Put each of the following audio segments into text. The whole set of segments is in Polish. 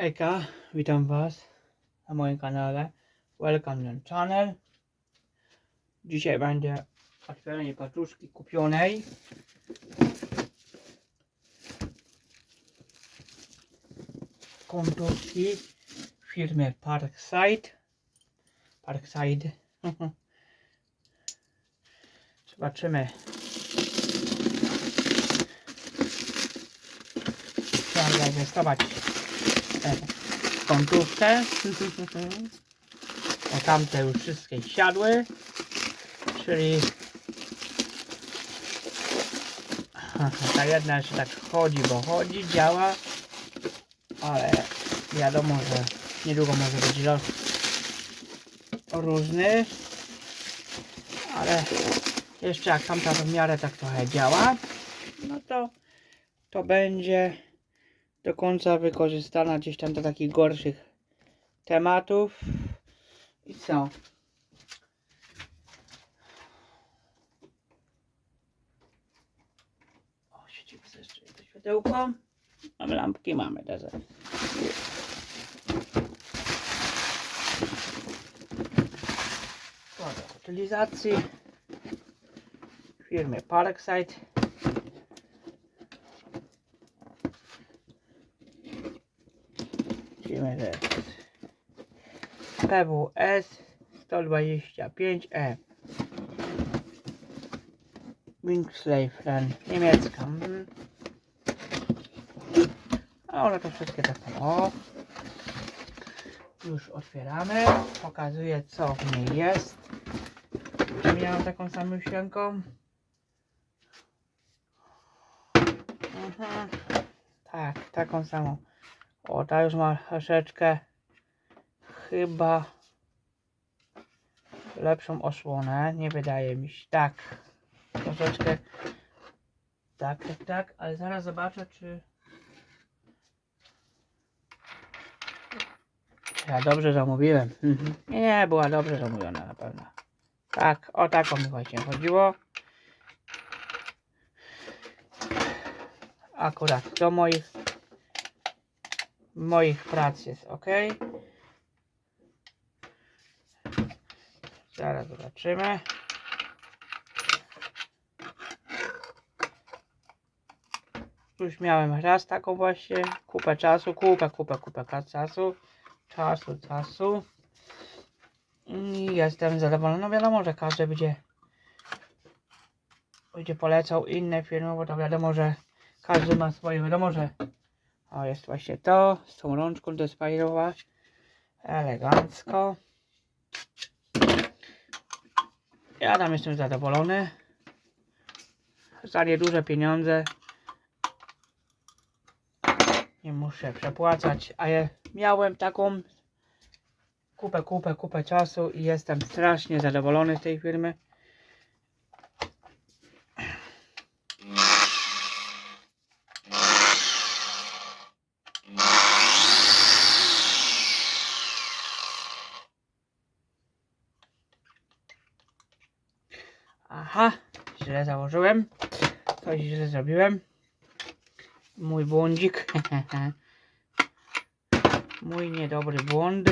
Hejka, witam Was na moim kanale. Welcome to channel. Dzisiaj będzie otwieranie paczuszki kupionej. Kontówki firmy Parkside. Parkside. Zobaczymy. Trzeba zainwestować kontówkę. O tamte już wszystkie siadły. Czyli ta jedna jeszcze tak chodzi, bo chodzi, działa. Ale wiadomo, że niedługo może być los różny. Ale jeszcze jak tamta w miarę tak trochę działa, no to to będzie do końca wykorzystana gdzieś tam do takich gorszych tematów. I co? O, sieci jeszcze to światełko. Mamy lampki, mamy dezer. Do utylizacji firmy Parkside. Jest PWS 125E Wingschleifen niemiecka. Mhm. A one to wszystkie tak samo. Już otwieramy. Pokazuję co w niej jest. Czy miałam taką samą sienką? Mhm. Tak, taką samą. O, ta już ma troszeczkę chyba lepszą osłonę. Nie wydaje mi się. Tak. Troszeczkę. Tak, tak, tak. Ale zaraz zobaczę, czy. Ja dobrze zamówiłem. Mhm. Nie, była dobrze zamówiona na pewno. Tak, o taką mi właśnie chodziło. Akurat do moich moich prac jest ok. Zaraz zobaczymy. Już miałem raz taką właśnie, kupę czasu, kupę, kupę, kupę czasu, czasu, czasu. I jestem zadowolony. No wiadomo, że każdy będzie, będzie polecał inne firmy, bo to wiadomo, że każdy ma swoje, wiadomo, że o, jest właśnie to. Z tą rączką to jest fajrowa. Elegancko. Ja tam jestem zadowolony. Za nieduże pieniądze. Nie muszę przepłacać. A ja miałem taką kupę, kupę, kupę czasu i jestem strasznie zadowolony z tej firmy. Aha, źle założyłem. Coś źle zrobiłem. Mój błądzik. Mój niedobry błąd.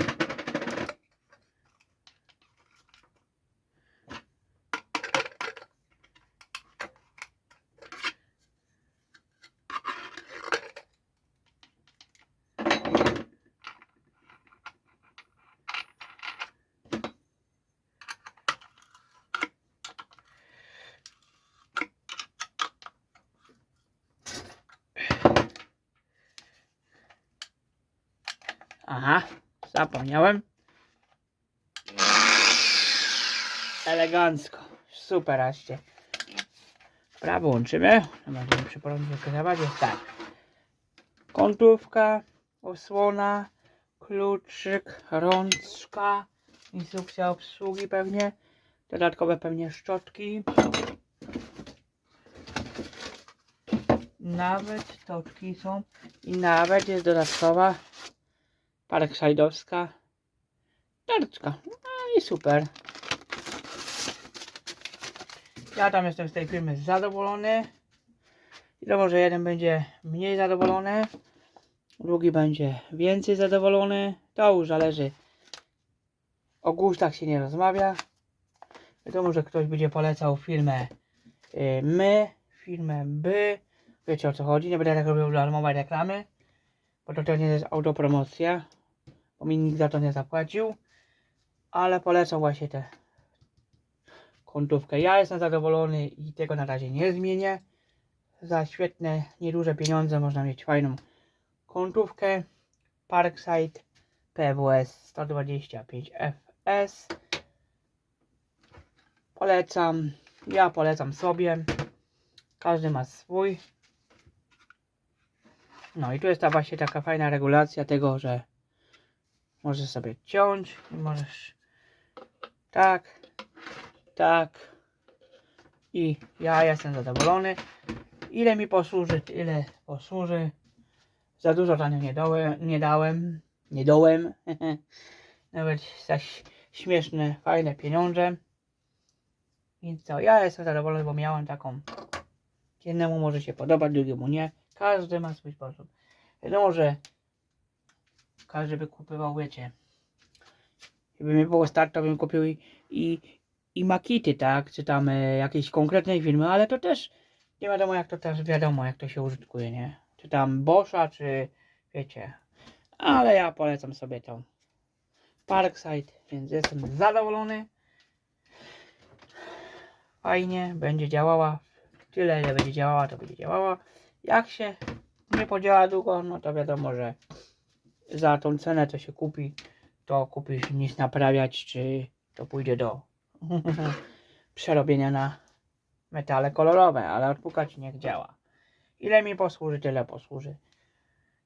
Aha, zapomniałem. Elegancko. Super, aście. Prawo łączymy. No, Będziemy przy porządku wykazywać. Jest tak. Kątówka, osłona, kluczyk, rączka, instrukcja obsługi pewnie, dodatkowe pewnie szczotki. Nawet toczki są i nawet jest dodatkowa parksajdowska tarczka. No i super. Ja tam jestem z tej firmy zadowolony. Wiadomo, że jeden będzie mniej zadowolony, drugi będzie więcej zadowolony. To już zależy. O gustach się nie rozmawia. Wiadomo, że ktoś będzie polecał firmę y, my, firmę by. Wiecie o co chodzi. Nie będę tak robił darmowej reklamy, bo to też nie jest autopromocja, bo mi nikt za to nie zapłacił. Ale polecam właśnie tę końcówkę. Ja jestem zadowolony i tego na razie nie zmienię. Za świetne, nieduże pieniądze można mieć fajną końcówkę. Parkside PWS 125 FS. Polecam. Ja polecam sobie. Każdy ma swój. No i tu jest ta właśnie taka fajna regulacja tego, że możesz sobie ciąć i możesz tak, tak i ja jestem zadowolony. Ile mi posłuży, tyle posłuży. Za dużo tanio nie dałem, nie dałem, nie dałem. Nawet za śmieszne, fajne pieniądze. Więc co, ja jestem zadowolony, bo miałem taką. Jednemu może się podobać, drugiemu nie. Każdy ma swój sposób. Wiadomo, że każdy by kupował, wiecie. Gdyby mi było start, to bym kupił i, i, i Makity, tak? Czy tam e, jakieś konkretnej firmy, ale to też nie wiadomo, jak to też wiadomo, jak to się użytkuje, nie? Czy tam Boscha, czy wiecie. Ale ja polecam sobie tą Parkside, więc jestem zadowolony. Fajnie, będzie działała. Tyle, ile będzie działała, to będzie działała. Jak się nie podziała długo, no to wiadomo, że za tą cenę, co się kupi, to kupisz nic naprawiać, czy to pójdzie do przerobienia na metale kolorowe, ale odpukać niech działa. Ile mi posłuży, tyle posłuży.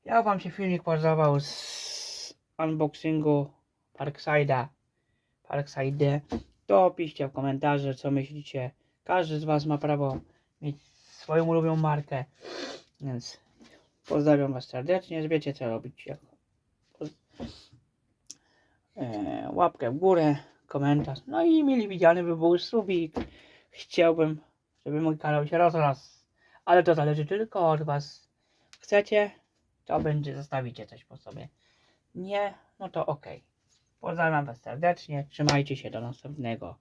Jak wam się filmik podobał z unboxingu Parkside'a, Parkside, to piszcie w komentarze, co myślicie. Każdy z was ma prawo mieć swoją ulubioną markę, więc pozdrawiam was serdecznie, wiecie co robić. Jak e, łapkę w górę, komentarz. No i mili widziany by był subik. Chciałbym, żeby mój kanał się rozrosł. Ale to zależy tylko od was. Chcecie, to będzie, zostawicie coś po sobie. Nie, no to ok. Pozdrawiam was serdecznie. Trzymajcie się do następnego.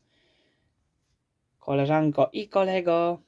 Koleżanko i kolego.